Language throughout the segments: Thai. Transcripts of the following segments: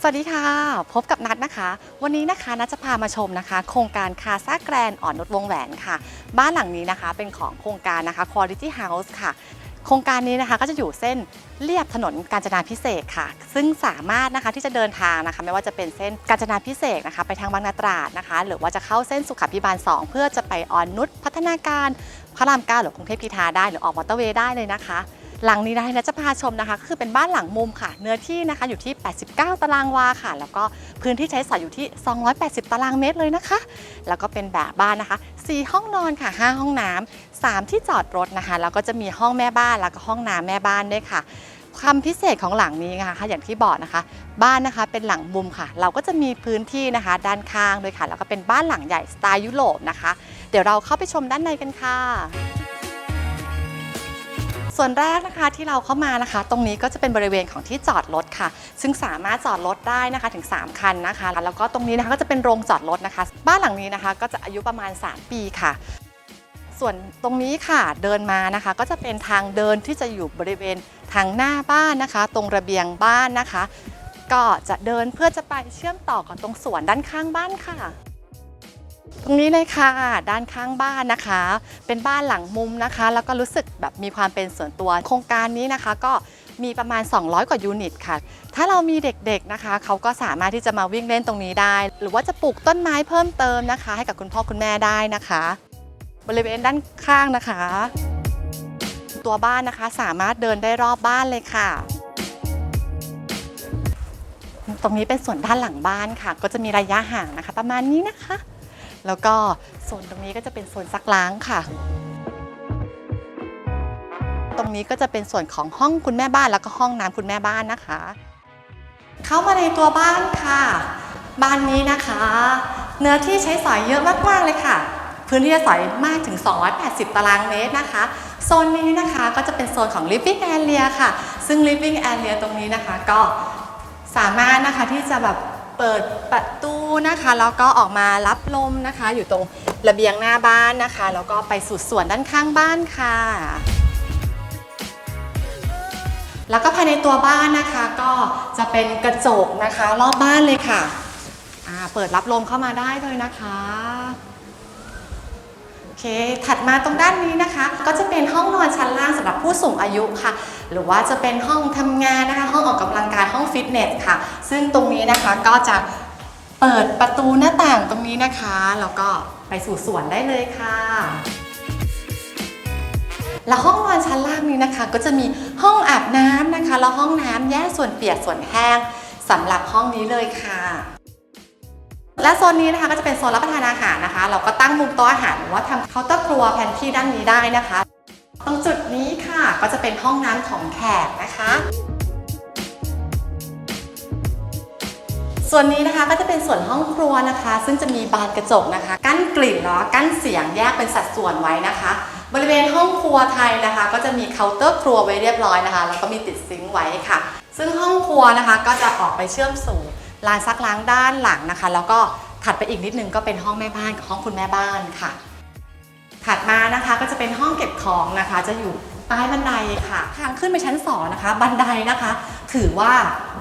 สวัสดีค่ะ พบกับนัดนะคะ วันนี้นะคะนัดจะพามาชมนะคะ โครงการคาซาแกรนอ่อนนุชวงแหวนค่ะ บ้านหลังนี้นะคะเป็นของโครงการนะคะ Quality House ค่ะ โครงการนี้นะคะก็จะอยู่เส้นเรียบถนนกาญจนาพิเศษค่ะ ซึ่งสามารถนะคะที่จะเดินทางนะคะ ไม่ว่าจะเป็นเส้นกาญจนาพิเศษนะคะ ไปทางบางนาตราดนะคะ หรือว่าจะเข้าเส้นสุขาพิบาล 2 เพื่อจะไปอ่อนนุชพัฒนาการพระรามเก้าหรือกรุงเทพกีทาได้หรือออกมอเตอร์เวย์ได้เลยนะคะ หลังนี้นะคะนัจะพาชมนะคะก็คือเป็นบ้านหลังมุมค่ะ เนื้อที่นะคะอยู่ที่ 89 ตารางวาค่ะ แล้วก็พื้นที่ใช้สอยอยู่ที่ 280 ตารางเมตรเลยนะคะ แล้วก็เป็นแบบบ้านนะคะ 4 ห้องนอนค่ะ 5 ห้องน้ำ3ที่จอดรถนะคะ แล้วก็จะมีห้องแม่บ้านแล้วก็ห้องน้ำแม่บ้านด้วยค่ะความพิเศษของหลังนี้นะคะอย่างที่บอกนะคะ บ้านนะคะเป็นหลังมุมค่ะ เราก็จะมีพื้นที่นะคะ ด้านข้างด้วยค่ะ แล้วก็เป็นบ้านหลังใหญ่สไตล์ยุโรปนะคะ เดี๋ยวเราเข้าไปชมด้านในกันค่ะ ส่วนแรกนะคะที่เราเข้ามานะคะ ตรงนี้ก็จะเป็นบริเวณของที่จอดรถค่ะ ซึ่งสามารถจอดรถได้นะคะถึง 3 คันนะคะ แล้วก็ตรงนี้นะคะก็จะเป็นโรงจอดรถนะคะ บ้านหลังนี้นะคะ ก็จะอายุประมาณ 3 ปีค่ะส่วนตรงนี้ค่ะเดินมานะคะ ก็จะเป็นทางเดินที่จะอยู่บริเวณทางหน้าบ้านนะคะ ตรงระเบียงบ้านนะคะ ก็จะเดินเพื่อจะไปเชื่อมต่อกับตรงสวนด้านข้างบ้านค่ะ ตรงนี้เลยค่ะ ด้านข้างบ้านนะคะ เป็นบ้านหลังมุมนะคะ แล้วก็รู้สึกแบบมีความเป็นส่วนตัว โครงการนี้นะคะ ก็มีประมาณ 200 กว่ายูนิตค่ะ ถ้าเรามีเด็กๆนะคะ เขาก็สามารถที่จะมาวิ่งเล่นตรงนี้ได้ หรือว่าจะปลูกต้นไม้เพิ่มเติมนะคะ ให้กับคุณพ่อคุณแม่ได้นะคะ บริเวณด้านข้างนะคะ ตัวบ้านนะคะสามารถเดินได้รอบบ้านเลยค่ะตรงนี้เป็นส่วนด้านหลังบ้านค่ะ ก็จะมีระยะห่างนะคะ ประมาณนี้นะคะ แล้วก็โซนตรงนี้ก็จะเป็นโซนซักล้างค่ะ ตรงนี้ก็จะเป็นส่วนของห้องคุณแม่บ้านแล้วก็ห้องน้ำคุณแม่บ้านนะคะ เข้ามาในตัวบ้านค่ะ บ้านนี้นะคะ เนื้อที่ใช้สอยเยอะมากๆเลยค่ะ พื้นที่ใช้สอยมากถึง 280 ตารางเมตรนะคะโซนนี้นะคะก็จะเป็นโซนของ living area ค่ะ ซึ่ง living area ตรงนี้นะคะก็สามารถนะคะที่จะแบบ เปิดประตูนะคะแล้วก็ออกมารับลมนะคะ อยู่ตรงระเบียงหน้าบ้านนะคะ แล้วก็ไปสู่สวนด้านข้างบ้านค่ะ แล้วก็ภายในตัวบ้านนะคะ ก็จะเป็นกระจกนะคะ รอบบ้านเลยค่ะเปิดรับลมเข้ามาได้เลยนะคะโอเค ถัดมาตรงด้านนี้นะคะ ก็จะเป็นห้องนอนชั้นล่างสำหรับผู้สูงอายุค่ะ หรือว่าจะเป็นห้องทำงานนะคะ ห้องออกกำลัง ฟิตเนสค่ะ ซึ่งตรงนี้นะคะก็จะเปิดประตูหน้าต่างตรงนี้นะคะ แล้วก็ไปสู่สวนได้เลยค่ะแล้วห้องนอนชั้นล่างนี้นะคะ ก็จะมีห้องอาบน้ำนะคะแล้วห้องน้ำแยกส่วนเปียกส่วนแห้งสำหรับห้องนี้เลยค่ะ และโซนนี้นะคะก็จะเป็นโซนรับประทานอาหารนะคะ เราก็ตั้งมุมโต๊ะอาหารหรือว่าทำเคาน์เตอร์ครัวแพนที่ด้านนี้ได้นะคะ ตรงจุดนี้ค่ะก็จะเป็นห้องน้ำของแขกนะคะ ส่วนนี้นะคะก็จะเป็นส่วนห้องครัวนะคะ ซึ่งจะมีบานกระจกนะคะ กั้นกลิ่นแล้วก็กั้นเสียงแยกเป็นสัดส่วนไว้นะคะ บริเวณห้องครัวไทยนะคะ ก็จะมีเคาน์เตอร์ครัวไว้เรียบร้อยนะคะ แล้วก็มีติดซิงค์ไว้ค่ะ ซึ่งห้องครัวนะคะก็จะออกไปเชื่อมสู่ลานซักล้างด้านหลังนะคะ แล้วก็ถัดไปอีกนิดนึงก็เป็นห้องแม่บ้านกับห้องคุณแม่บ้านค่ะ ถัดมานะคะก็จะเป็นห้องเก็บของนะคะ จะอยู่ ใต้บันไดค่ะ ทางขึ้นไปชั้นสองนะคะ บันไดนะคะ ถือว่า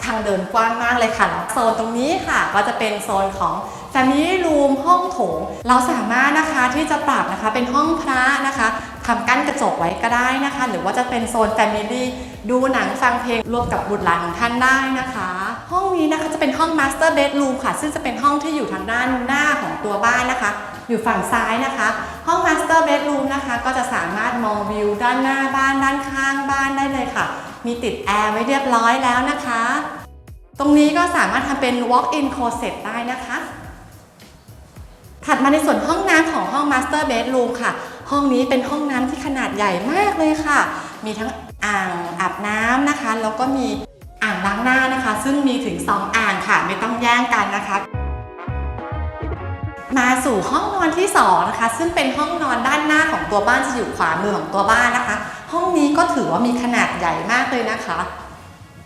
ทางเดินกว้างมากเลยค่ะแล้วโซนตรงนี้ค่ะ ก็จะเป็นโซนของ Family Room ห้องโถง เราสามารถนะคะที่จะปรับนะคะเป็นห้องพระนะคะ ทำกั้นกระจกไว้ก็ได้นะคะ หรือว่าจะเป็นโซน Family ดูหนังฟังเพลงร่วมกับบุตรหลานของท่านได้นะคะ ห้องนี้นะคะจะเป็นห้อง Master Bedroom ค่ะ ซึ่งจะเป็นห้องที่อยู่ทางด้านหน้าของตัวบ้านนะคะ อยู่ฝั่งซ้ายนะคะ ห้อง Master Bedroom นะคะก็จะสามารถมองวิวด้านหน้าบ้านด้านข้างบ้านได้เลยค่ะ มีติดแอร์ไว้เรียบร้อยแล้วนะคะ ตรงนี้ก็สามารถทำเป็น walk-in closet ได้นะคะ ถัดมาในส่วนห้องน้ำของห้อง Master Bedroom ค่ะ ห้องนี้เป็นห้องน้ำที่ขนาดใหญ่มากเลยค่ะ มีทั้งอ่างอาบน้ำนะคะ แล้วก็มีอ่างล้างหน้านะคะ ซึ่งมีถึง 2 อ่างค่ะ ไม่ต้องแย่งกันนะคะ มาสู่ห้องนอนที่2นะคะ ซึ่งเป็นห้องนอนด้านหน้าของตัวบ้านจะอยู่ขวามือของตัวบ้านนะคะ ห้องนี้ก็ถือว่ามีขนาดใหญ่มากเลยนะคะ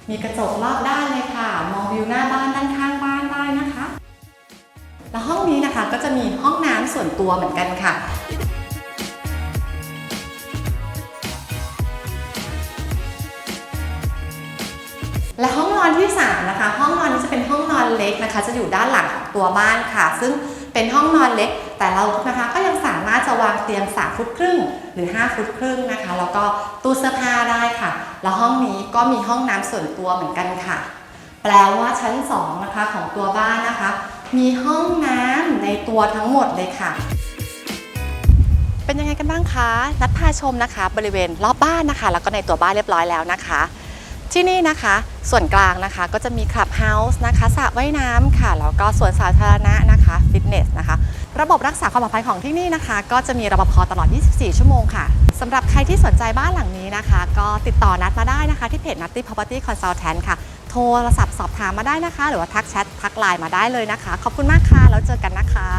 มีกระจกรอบด้านเลยค่ะ มองวิวหน้าบ้านด้านข้างบ้านได้นะคะ แล้วห้องนี้นะคะก็จะมีห้องน้ำส่วนตัวเหมือนกันค่ะ ที่สามนะคะห้องนอนนี้จะเป็นห้องนอนเล็กนะคะ จะอยู่ด้านหลังของตัวบ้านค่ะ ซึ่งเป็นห้องนอนเล็ก แต่เรานะคะก็ยังสามารถจะวางเตียง 3 ฟุตครึ่ง หรือ 5 ฟุตครึ่งนะคะ แล้วก็ตู้เสื้อผ้าได้ค่ะ แล้วห้องนี้ก็มีห้องน้ำส่วนตัวเหมือนกันค่ะ แปลว่าชั้น2นะคะของตัวบ้านนะคะ มีห้องน้ำในตัวทั้งหมดเลยค่ะเป็นยังไงกันบ้างคะ นัดพาชมนะคะ บริเวณรอบบ้านนะคะ แล้วก็ในตัวบ้านเรียบร้อยแล้วนะคะ ที่นี่นะคะส่วนกลางนะคะก็จะมีคลับเฮาส์นะคะสระว่ายน้ำค่ะแล้วก็สวนสาธารณะนะคะฟิตเนสนะคะ ระบบรักษาความปลอดภัยของที่นี่นะคะ ก็จะมีรปภตลอด 24 ชั่วโมงค่ะสำหรับใครที่สนใจบ้านหลังนี้นะคะ ก็ติดต่อนัดมาได้นะคะ ที่เพจ Nutty Property Consultant ค่ะ โทรศัพท์สอบถามมาได้นะคะ หรือว่าทักแชททักไลน์มาได้เลยนะคะ ขอบคุณมากค่ะแล้วเจอกันนะคะ